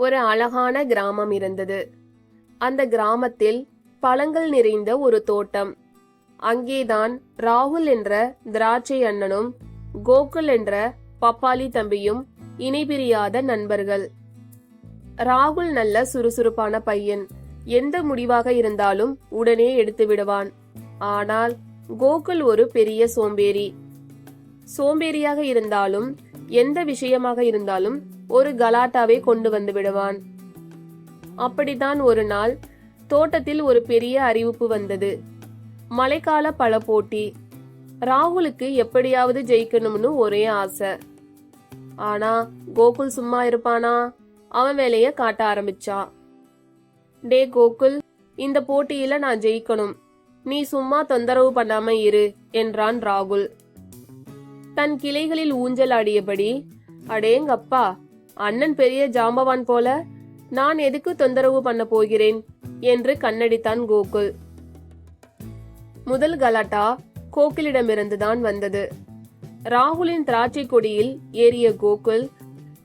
ஒரு அழகான கிராமம் இருந்தது. அந்த கிராமத்தில் பழங்கள் நிறைந்த ஒரு தோட்டம். அங்கேதான் ராகுல் என்ற திராட்சை அண்ணனும் கோகுல் என்ற பப்பாளி தம்பியும் இணைபிரியாத நண்பர்கள். ராகுல் நல்ல சுறுசுறுப்பான பையன். எந்த முடிவாக இருந்தாலும் உடனே எடுத்து விடுவான். ஆனால் கோகுல் ஒரு பெரிய சோம்பேறி. சோம்பேறியாக இருந்தாலும் எந்த விஷயமாக இருந்தாலும் ஒரு கலாட்டாவை கொண்டு வந்து விடுவான். அப்படித்தான் ஒரு நாள் தோட்டத்தில் ஒரு பெரிய அறிவிப்பு வந்தது. மழைக்கால பல போட்டி. ராகுலுக்கு எப்படியாவது ஜெயிக்கணும்னு ஒரே ஆசை. ஆனா கோகுல் சும்மா இருப்பானா? அவன் வேலைய காட்ட ஆரம்பிச்சான் டே கோகுல் இந்த போட்டியில நான் ஜெயிக்கணும். நீ சும்மா தொந்தரவு பண்ணாம இரு என்றான் ராகுல். தன் கிளைகளில் ஊஞ்சல் ஆடியபடி அடேங்கப்பா அண்ணன் பெரிய ஜாம்பவான் போல நான் எதுக்கு தொந்தரவு பண்ண போகிறேன்? என்று கண்ணடித்தான் கோகுல். முதல் கலாட்டா கோகிலிடமிருந்துதான் வந்தது. ராகுலின் திராட்சை கொடியில் ஏறிய கோகுல்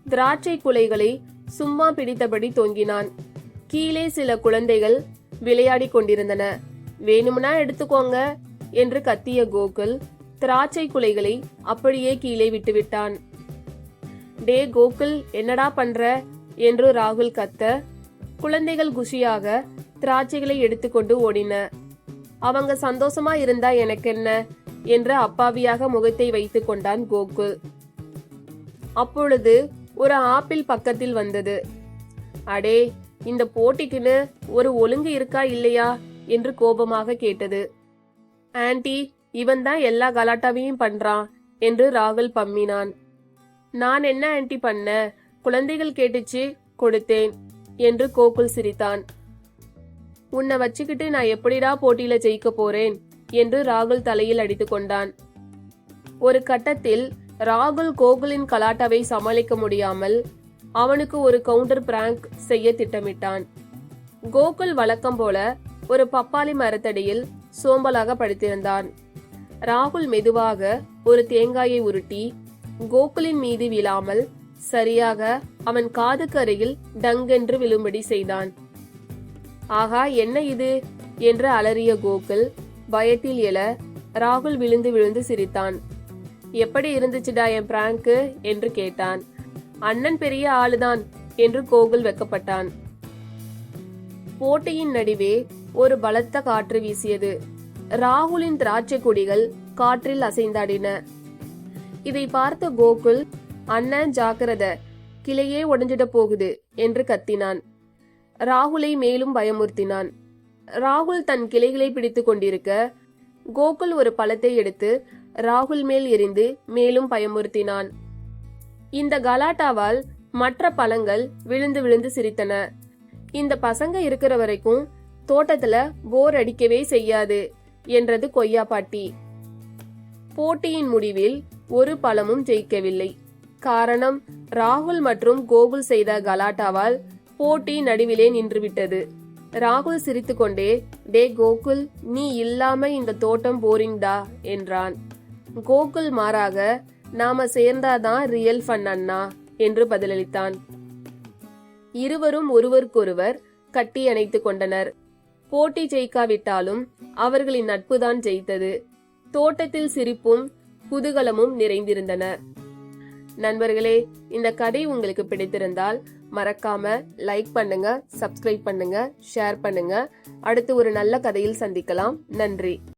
திராட்சை குலைகளை சும்மா பிடித்தபடி தொங்கினான். கீழே சில குழந்தைகள் விளையாடிக் கொண்டிருந்தன. வேணும்னா எடுத்துக்கோங்க என்று கத்திய கோகுல் திராட்சை குலைகளை அப்படியே கீழே விட்டுவிட்டான். டே கோகுல் என்னடா பண்ற? என்று ராகுல் கத்த. குழந்தைகள் குஷியாக திராட்சைகளை எடுத்துக்கொண்டு ஓடின. அவங்க சந்தோஷமா இருந்தா எனக்கு என்ன? என்று அப்பாவியாக முகத்தை வைத்துக் கொண்டான் கோகுல். அப்பொழுது ஒரு ஆப்பிள் பக்கத்தில் வந்தது. அடே இந்த போட்டிக்குன்னு ஒரு ஒழுங்கு இருக்கா இல்லையா? என்று கோபமாக கேட்டது. ஆன்டி இவன் தான் எல்லா கலாட்டாவையும் பண்றான் என்று ராகுல் பம்மினான். நான் என்ன ஆன்டி பண்ண? குழந்தைகள் கேட்டுச்சு கொடுத்தேன் என்று கோகுல் சிரித்தான். உன்னை வச்சுக்கிட்டு நான் எப்படிடா போட்டியில ஜெயிக்க போறேன்? என்று ராகுல் தலையில் அடித்து கொண்டான். ஒரு கட்டத்தில் ராகுல் கோகுலின் கலாட்டாவை சமாளிக்க முடியாமல் அவனுக்கு ஒரு கவுண்டர் பிராங்க் செய்ய திட்டமிட்டான். கோகுல் வழக்கம் போல ஒரு பப்பாளி மரத்தடியில் சோம்பலாக படுத்திருந்தான். ராகுல் மெதுவாக ஒரு தேங்காயை உருட்டி கோகுலின் மீது விழாமல் சரியாக அவன் காதுக்கு அருகில் டங்கென்று விழும்படி செய்தான். ஆகா என்ன இது? என்று அலறிய கோகுல் பயத்தில் எழ ராகுல் விழுந்து விழுந்து சிரித்தான். எப்படி இருந்துச்சுடா என் பிராங்கு? என்று கேட்டான். அண்ணன் பெரிய ஆளுதான் என்று கோகுல் வெக்கப்பட்டான். போட்டியின் நடுவே ஒரு பலத்த காற்று வீசியது. ராகுலின் திராட்சை கொடிகள் காற்றில் அசைந்தாடின. இதை பார்த்த கோகுல் அண்ணன் ஜாக்கிரத கிளையே உடஞ்சிட போகுது என்று கத்தினான். ராகுலை மேலும் பயமுறுத்தினான். ராகுல் தன் கிளைகளை பிடித்துக் கொண்டிருக்க கோகுல் ஒரு பழத்தை எடுத்து ராகுல் மேல் எரிந்து மேலும் பயமுறுத்தினான். இந்த கலாட்டாவால் மற்ற பழங்கள் விழுந்து விழுந்து சிரித்தன. இந்த பசங்க இருக்கிற வரைக்கும் தோட்டத்துல போர் அடிக்கவே செய்யாது என்றது கொய்யா பாட்டி. போட்டியின் முடிவில் ஒரு பலமும் ஜெயிக்கவில்லை. காரணம் ராகுல் மற்றும் கோகுல் செய்த கலாட்டாவால் போட்டி நடுவிலே நின்றுவிட்டது. ராகுல் சிரித்துக்கொண்டே டே கோகுல் நீ இல்லாம இந்த தோட்டம் போரிங்டா என்றான். கோகுல் மாறாக நாம சேர்ந்தாதான் ரியல் ஃபன் அண்ணா என்று பதிலளித்தான். இருவரும் ஒருவருக்கொருவர் கட்டி அணைத்துக் கொண்டனர். போட்டி ஜெயிக்காவிட்டாலும் அவர்களின் நட்புதான் ஜெயித்தது. தோட்டத்தில் சிரிப்பும் குதூகலமும் நிறைந்திருந்தன. நண்பர்களே இந்த கதை உங்களுக்கு பிடித்திருந்தால் மறக்காம லைக் பண்ணுங்க சப்ஸ்கிரைப் பண்ணுங்க ஷேர் பண்ணுங்க. அடுத்து ஒரு நல்ல கதையில் சந்திக்கலாம். நன்றி.